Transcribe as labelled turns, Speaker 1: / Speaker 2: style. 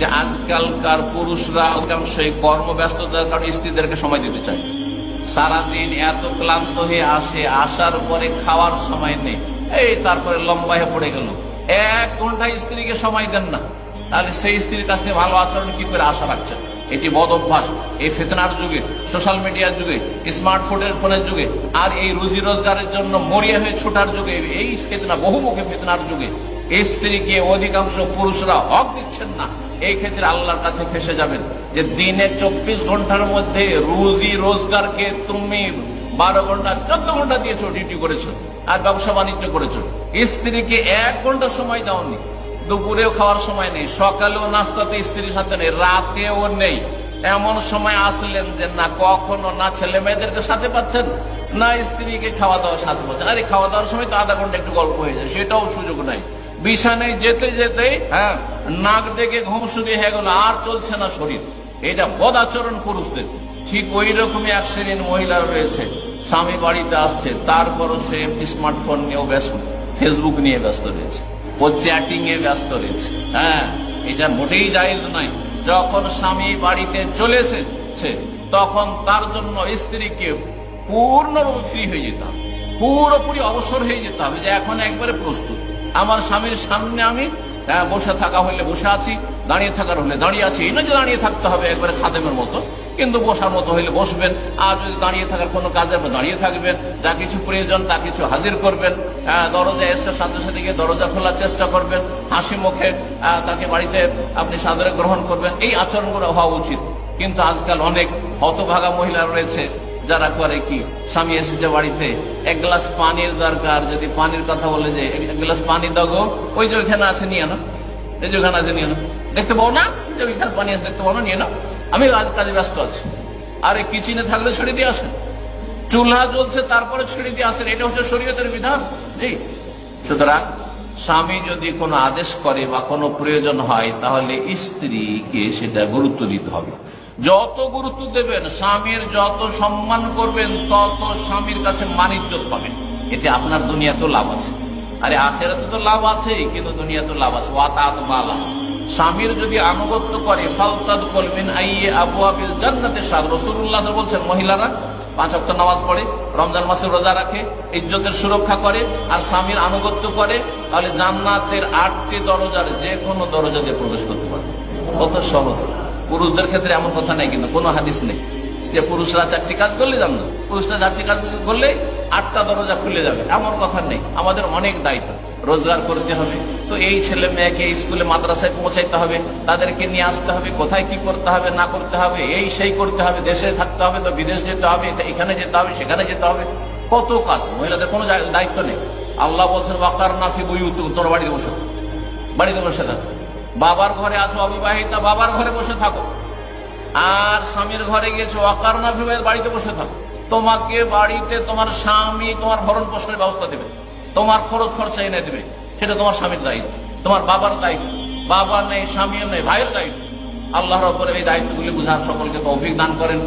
Speaker 1: যে আজকালকার পুরুষরা অধিকাংশই কর্মব্যস্ততার কারণে স্ত্রীদেরকে সময় দিতে চায়। সারাদিন এত ক্লান্ত হয়ে আসে, আসার পরে খাওয়ার সময় নেই। এই তারপরে লম্বা হয়ে পড়ে গেল। এক ঘণ্টা স্ত্রীকে সময় দেন না। তাহলে সেই স্ত্রীর কাছ থেকে ভালো আচরণ কি করে আশা রাখছেন? এটি বদ অভ্যাস। এই ফেতনার যুগে, সোশ্যাল মিডিয়ার যুগে, স্মার্টফোনের ফোনের যুগে, আর এই রুজি রোজগারের জন্য মরিয়া হয়ে ছোটার যুগে, এই ফেতনা, বহুমুখী ফেতনার যুগে স্ত্রীকে অধিকাংশ পুরুষরা হক দিচ্ছেন না। এই ক্ষেত্রে আল্লাহর কাছে ফেসে যাবেন যে দিনে চব্বিশ ঘণ্টার মধ্যে রুজি রোজগারকে তুমি বারো ঘণ্টা, চোদ্দ ঘণ্টা দিয়েছ, ডিউটি করেছ আর ব্যবসা বাণিজ্য করেছ। স্ত্রীকে এক ঘণ্টা সময় দাওনি, দুপুরেও খাওয়ার সময় নেই, সকালেও নাস্তাতে স্ত্রীর সাথে নেই, রাতেও নেই। এমন সময় আসলেন যে না, কখনো না, ছেলে মেয়েদেরকে সাথে পাচ্ছেন, না স্ত্রীকে খাওয়া দাওয়ার সাথে পাচ্ছেন আরে, খাওয়া দাওয়ার সময় তো আধা ঘণ্টা একটু গল্প হয়ে যায়, সেটাও সুযোগ নাই। বিছানায় যেতে যেতে হ্যাঁ নাক ডেকে ঘুম শুকিয়ে হয়ে গেল, আর চলছে না শরীর। এটা বদ আচরণ পুরুষদের। ঠিক ওই রকমই এক শ্রেণির মহিলা রয়েছে, স্বামী বাড়িতে আসছে, তারপরও সে স্মার্টফোন নিয়েও ব্যস্ত, ফেসবুক নিয়ে ব্যস্ত রয়েছে, ও চ্যাটিং এ ব্যস্ত রয়েছে। হ্যাঁ এটা মোটেই জায়েজ নয়। যখন স্বামী বাড়িতে চলে এসেছে, তখন তার জন্য স্ত্রীকে পূর্ণরূপে ফ্রি হয়ে যেতে হবে। পুরোপুরি অবসর হয়ে যেতে হবে যে এখন একবারে প্রস্তুত। আমার স্বামীর সামনে আমি হ্যাঁ, বসে থাকা হলে বসে আছি দাঁড়িয়ে থাকার হলে দাঁড়িয়ে আছি। এই যে দাঁড়িয়ে থাকতে হবে একবারে খাদেমের মতো কিন্তু বসার মতো হইলে বসবেন। আর যদি দাঁড়িয়ে থাকার কোনো কাজে দাঁড়িয়ে থাকবেন যা কিছু প্রয়োজন তা কিছু হাজির করবেন। আহ, দরজা এসে সাথে সাথে গিয়ে দরজা খোলার চেষ্টা করবেন। হাসি মুখে তাকে বাড়িতে আপনি সাদরে গ্রহণ করবেন। এই আচরণগুলো হওয়া উচিত। কিন্তু আজকাল অনেক হতভাগা মহিলা রয়েছে যারা করে কি? স্বামী এসেছে বাড়িতে, এক গ্লাস পানির দরকার, যদি পানির কথা বলে যে, এক গ্লাস পানি দাও ওই যে ওইখানে আছে, নিয়ে না এই যে ওখানে আছে, নিয়ে না দেখতে পাও না? যে ওইখানে পানি আছে, দেখতে পাও না? নিয়ে না আমি আজ কাজে ব্যস্ত আছি। আর এই কিচেনে থাকলে ছেড়ে দিয়ে আসেন। চুলহা জ্বলছে, তারপরে ছেড়ে দিয়ে আসেন। এটা হচ্ছে শরীয়তের বিধান। জি। সুতরাং, স্বামী যদি কোনো আদেশ করে বা কোনো প্রয়োজন হয়, তাহলে স্ত্রীকে সেটা গুরুত্ব দিতে হবে। যত গুরুত্ব দেবেন, স্বামীর যত সম্মান করবেন, তত স্বামীর কাছে মানিজ্যত পাবেন। এতে আপনার দুনিয়াতেও লাভ আছে। আরে আখেরাতে তো লাভ আছেই, কিন্তু দুনিয়াতেও লাভ আছে। ওয়াতাত মালা স্বামীর যদি আনুগত্য করে ফালতাদ কলমিন আইয়ে আবু আবিল জান্নাতে সাদ। রসুল্লাহ বলছেন, মহিলারা পাঁচ অক্ট নামাজ পড়ে, রমজান মাসে রোজা রাখে, ইজ্জতের সুরক্ষা করে আর স্বামীর আনুগত্য করে, তাহলে জান্নাতের আটটি দরজার যে কোনো দরজা দিয়ে প্রবেশ করতে পারে কত সহজ। পুরুষদের ক্ষেত্রে এমন কথা নেই, কিন্তু কোনো হাদিস নেই। যে পুরুষরা চারটি কাজ করলে যান না পুরুষরা চারটি কাজ করলে আটটা দরজা খুলে যাবে, এমন কথা নেই। আমাদের অনেক দায়িত্ব, রোজগার করতে হবে। তো এই ছেলে মেয়েকে স্কুলে, মাদ্রাসায় পৌঁছাইতে হবে, তাদেরকে নিয়ে আসতে হবে, কোথায় কি করতে হবে, না করতে হবে, এই সেই করতে হবে, দেশে থাকতে হবে, তো বিদেশ যেতে হবে এখানে যেতে হবে, সেখানে যেতে হবে। কত কাজ, মহিলাদের কোনো দায়িত্ব নেই। আল্লাহ বলছেন ওয়াকার নাফি বই তোর বাড়িতে বসে। বাড়িতে বসে থাকো। বাবার ঘরে আছো অবিবাহিতা, বাবার ঘরে বসে থাকো। আর স্বামীর ঘরে গিয়েছো অকার নাফি বাড়িতে বসে থাকো। তোমাকে বাড়িতে তোমার স্বামী তোমার ভরণ পোষণের ব্যবস্থা দেবে। তোমার খরচ খরচা এনে দেবে। সেটা তোমার স্বামীর দায়িত্ব। তোমার বাবার দায়িত্ব। বাবা নেই স্বামীও নেই, ভাইয়ের দায়িত্ব। আল্লাহর ওপরে এই দায়িত্বগুলি বুঝার সকলকে তো দান করেন।